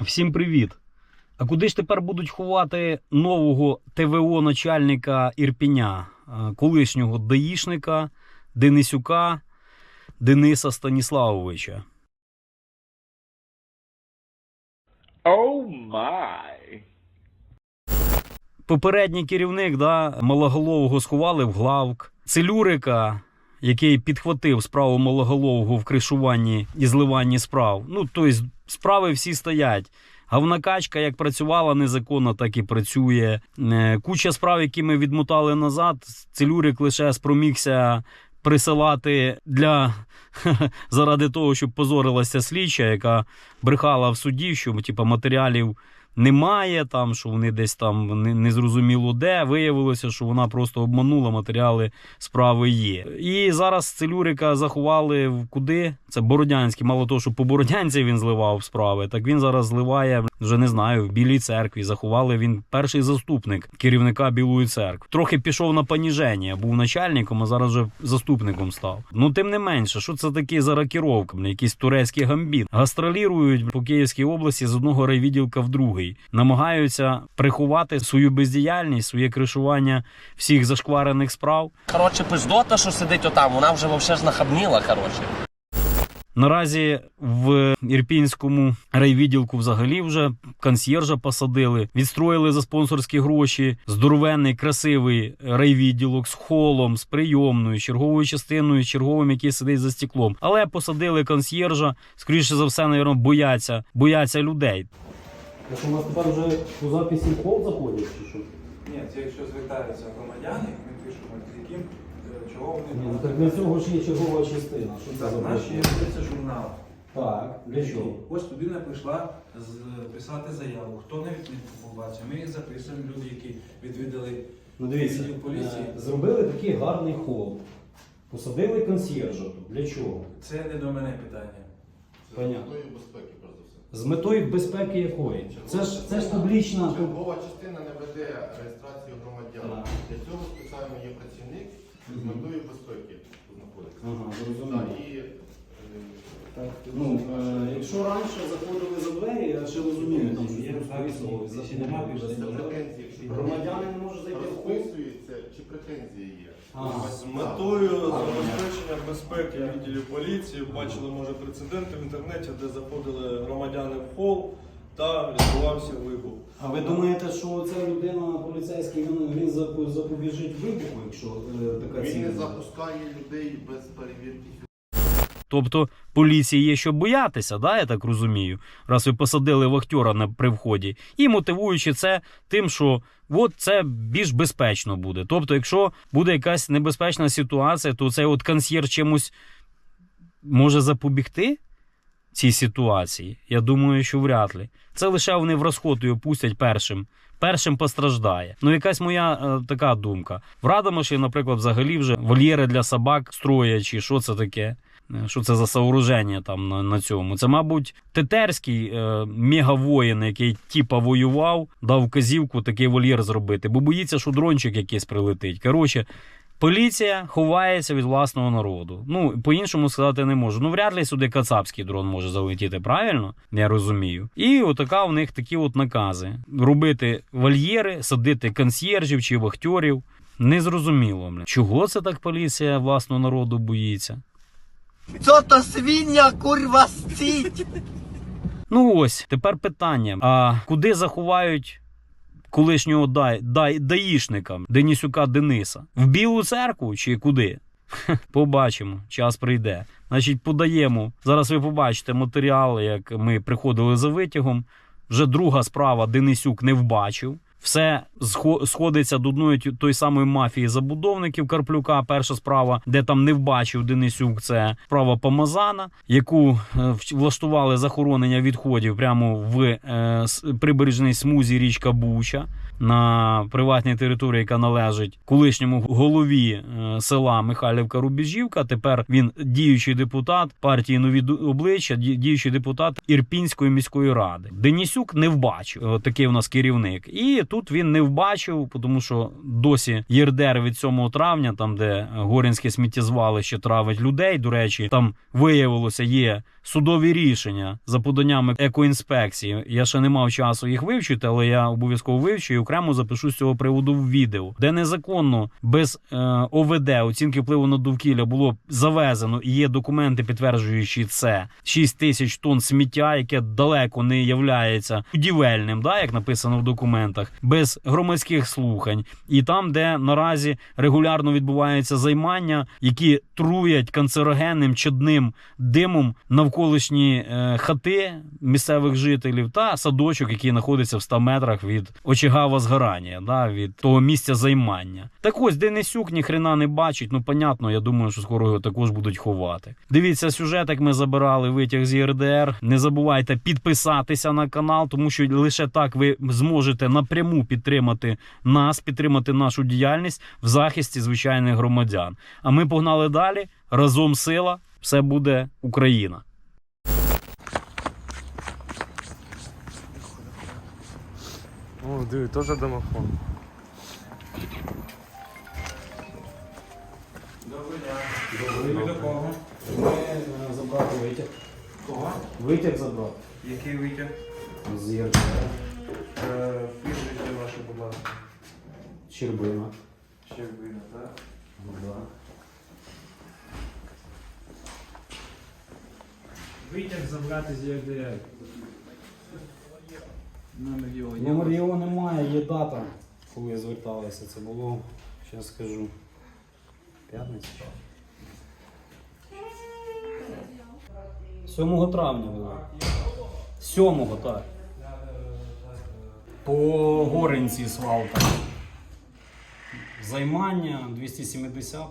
Всім привіт! А куди ж тепер будуть ховати нового ТВО начальника Ірпіня, колишнього даїшника Денисюка Дениса Станіславовича? Oh my. Попередній керівник да, Малоголового сховали в главк. Целюрика, який підхватив справу Малоголового в кришуванні і зливанні справ. Ну, тобто, справи всі стоять. Гавнакачка як працювала незаконно, так і працює. Е, Куча справ, які ми відмотали назад. Целюрик лише спромігся присилати для заради того, щоб позорилася слідча, яка брехала в суді, що типу, матеріалів немає, там, що вони десь там не, незрозуміло де. Виявилося, що вона просто обманула матеріали справи є. І зараз целюрика заховали в куди? Це Бородянський. Мало того, що по Бородянці він зливав справи, так він зараз зливає вже не знаю в Білій церкві. Заховали він перший заступник керівника Білої церкви. Трохи пішов на поніження, був начальником, а зараз вже заступником став. Ну тим не менше, що це таке за ракіровка? Якийсь турецький гамбіт. Гастролірують по Київській області з одного райвідділка в другий, намагаються приховати свою бездіяльність, своє кришування всіх зашкварених справ. Коротше, пиздота, що сидить отам, вона вже вовсе ж нахабніла, коротше. Наразі в Ірпінському райвідділку взагалі вже консьєржа посадили, відстроїли за спонсорські гроші здоровенний, красивий райвідділок з холом, з прийомною, черговою частиною, черговим, який сидить за стеклом. Але посадили консьєржа, скоріше за все, навірно, бояться, бояться людей. Що у вас тепер вже у записі хол заходять чи що? Ні, це якщо звертаються громадяни, ми пишемо з яким, Ні, ну так для цього ж є чергова частина. Що це Так, наші є це журнал. Так, для чого? Ось людина прийшла з- писати заяву. Хто не відмітку побачив, ми їх записуємо, люди, які відвідали Ну дивіться, відділ поліції. е, зробили такий гарний хол. Посадили консьєржа тут. Для чого? Це не до мене питання. Понятно. Метою безпеки, перш за все. З метою безпеки якої? Це ж це ж публічна. Чергова частина не веде реєстрацію громадян. Так. Для цього спеціально є працівник з метою безпеки знаходиться. Ага, Так, і е, Так, ну, е, якщо раніше заходили за двері, я ще розумію, там що є розписували, за це претензії, якщо Громадяни не можуть зайти в хол. розписується, чи претензії є. З метою забезпечення безпеки відділів поліції бачили, може, прецеденти в інтернеті, де заходили громадяни в хол та відбувався вибух. А ви думаєте, що ця людина поліцейський він, він запо- запобіжить вибуху, якщо е, Він не запускає людей без перевірки Тобто поліції є що боятися, да, я так розумію, раз ви посадили вахтера на при вході, і мотивуючи це тим, що от це більш безпечно буде. Тобто, якщо буде якась небезпечна ситуація, то цей от консьєр чимось може запобігти цій ситуації. Я думаю, що вряд ли. Це лише вони в розход його пустять першим. Першим постраждає. Ну, якась моя е, така думка. В Радомишлі, наприклад, взагалі вже вольєри для собак строять, чи що це таке? Е, Що це за сооруження там на, на цьому? Це, мабуть, тетерський е, мегавоїн, який типа воював, дав вказівку такий вольєр зробити, бо боїться, що дрончик якийсь прилетить. Коротше, поліція ховається від власного народу. Ну, по-іншому сказати не можу. Ну, вряд ли сюди кацапський дрон може залетіти, правильно? Я розумію. І отака у них такі от накази: робити вольєри, садити консьєржів чи вахтьорів. Незрозуміло, бля. Чого це так поліція власного народу боїться? Що то свиня, курва, стить? Ну ось тепер питання: а куди заховають колишнього дай, дай, даїшника Денисюка Дениса? В Білу церкву чи куди? Побачимо, час прийде. Значить, подаємо. Зараз ви побачите матеріали, як ми приходили за витягом. Вже друга справа Денисюк не вбачив. Все схо- сходиться до одної той самої мафії забудовників Карплюка. Перша справа, де там не вбачив Денисюк, це справа Помазана, яку е, влаштували захоронення відходів прямо в е, прибережній смузі річка Буча на приватній території, яка належить колишньому голові е, села Михайлівка Рубіжівка. Тепер він діючий депутат партії нові обличчя, діючий депутат Ірпінської міської ради. Денисюк не вбачив О, такий у нас керівник, і тут він не вбачив, тому що досі ЄРДР від 7 травня, там де Горінське сміттєзвалище травить людей. До речі, там виявилося є судові рішення за поданнями екоінспекції. Я ще не мав часу їх вивчити, але я обов'язково вивчу і окремо запишу з цього приводу в відео, де незаконно без е, ОВД оцінки впливу на довкілля було завезено і є документи, підтверджуючи це 6 тисяч тонн сміття, яке далеко не являється будівельним, да, як написано в документах, без громадських слухань, і там, де наразі регулярно відбуваються займання, які труять канцерогенним чадним димом навколишні е, хати місцевих жителів та садочок, який знаходиться в 100 метрах від очага возгорання, да, від того місця займання. Так ось Денисюк ніхрена не бачить. Ну, понятно, я думаю, що скоро його також будуть ховати. Дивіться сюжет, як ми забирали витяг з ЄРДР. Не забувайте підписатися на канал, тому що лише так ви зможете напряму підтримати нас, підтримати нашу діяльність в захисті звичайних громадян. А ми погнали далі. Разом сила, все буде Україна. О, диви, теж домофон. Ви до кого? Забрати витяг. Кого? Витяг забрати. Який витяг? З ЄРДР. Будь ласка. Щербина. Щербина, так? Да. Витяг забрати з ЄРДР. Номер його є. Номер його немає, є дата, коли зверталися. Це було, зараз скажу, п'ятниця. 7 травня було. 7 так. По Горинці свалка. Займання 270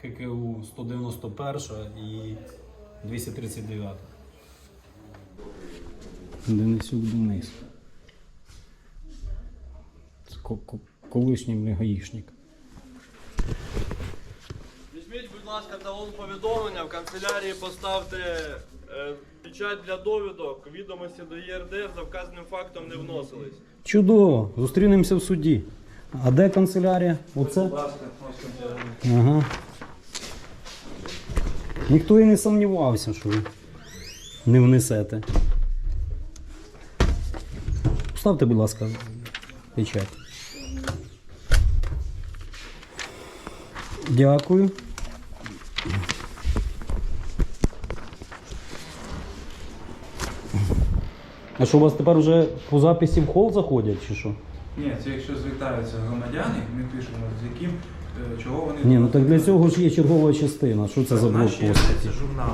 ККУ 191 і 239. Денисюк Денис. Це колишній бля, гаїшник. Візьміть, будь ласка, талон повідомлення, в канцелярії поставте печать для довідок, відомості до ЄРДР за вказаним фактом не вносились. Чудово, зустрінемося в суді. А де канцелярія? Оце? Будь ласка. Ага. Ніхто і не сумнівався, що ви не внесете. Ставте, будь ласка, печать. Дякую. А що у вас тепер вже по записі в хол заходять, чи що? Ні, це якщо звертаються громадяни, ми пишемо, з яким, е, чого вони... Ні, ну так для цього ж є чергова частина. Що це за блокпост? це журнал.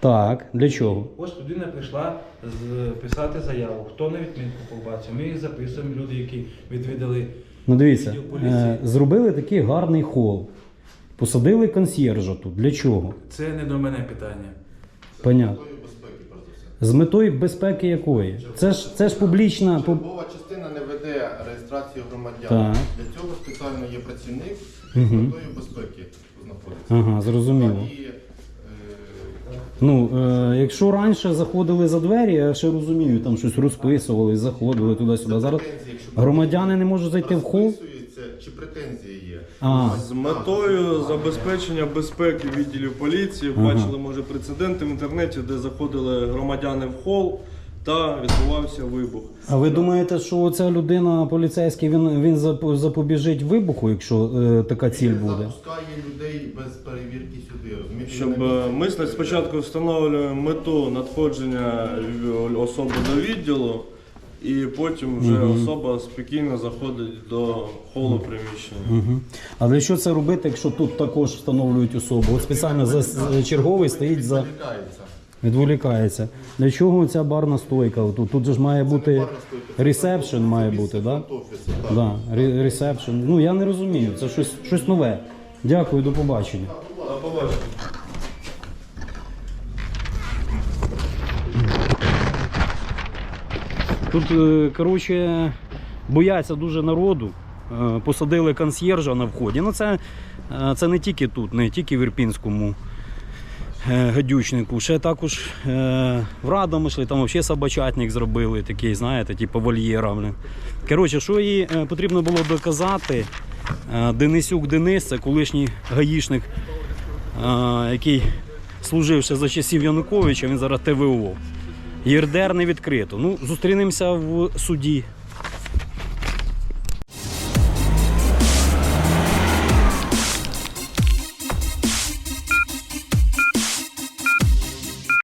Так, для чого? Ось людина прийшла з- писати заяву. Хто на відмінку побачив? Ми їх записуємо, люди, які відвідали Ну дивіться, відділ поліції. е, зробили такий гарний хол. Посадили консьєржа тут. Для чого? Це не до мене питання. Понятно. Метою безпеки, перш за все. З метою безпеки якої? Це ж це ж публічна. пуб- Чергова частина не веде реєстрацію громадян. Так. Для цього спеціально є працівник з Мгм. метою безпеки знаходиться. Ага, зрозуміло. І, е, Ну, е, якщо раніше заходили за двері, я ще розумію, там щось розписували, заходили туди-сюди. Зараз претензії, якщо громадяни не можуть зайти в хол. Розписується, чи претензії є. А, З метою забезпечення безпеки відділів поліції Ага. бачили, може, прецеденти в інтернеті, де заходили громадяни в хол та відбувався вибух. а ви думаєте, що ця людина поліцейський він, він зап- запобіжить вибуху, якщо е, така ціль Він буде? запускає людей без перевірки сюди. Розумієте, Щоб е, ми спочатку встановлюємо мету надходження е, особи до відділу, і потім вже Мгм. особа спокійно заходить до холу приміщення. Угу. А для що це робити, якщо тут також встановлюють особу? От спеціально за черговий стоїть за відволікається. відволікається. Для чого ця барна стойка? Тут, тут же ж має бути ресепшн має бути, так? фронт-офісу, так. Да, ре- ресепшн. Ну я не розумію. Це щось, щось нове. Дякую, до побачення. До побачення. Тут, е, коротше, бояться дуже народу. Е, Посадили консьєржа на вході. Ну, це, е, це не тільки тут, не тільки в Ірпінському гадючнику. Ще також в Радомишлі, там взагалі собачатник зробили, такий, знаєте, типу вольєра. Коротше, що їй потрібно було доказати, Денисюк Денис, це колишній гаїшник, який служив ще за часів Януковича, він зараз ТВО. ЄРДР не відкрито. Ну, зустрінемося в суді.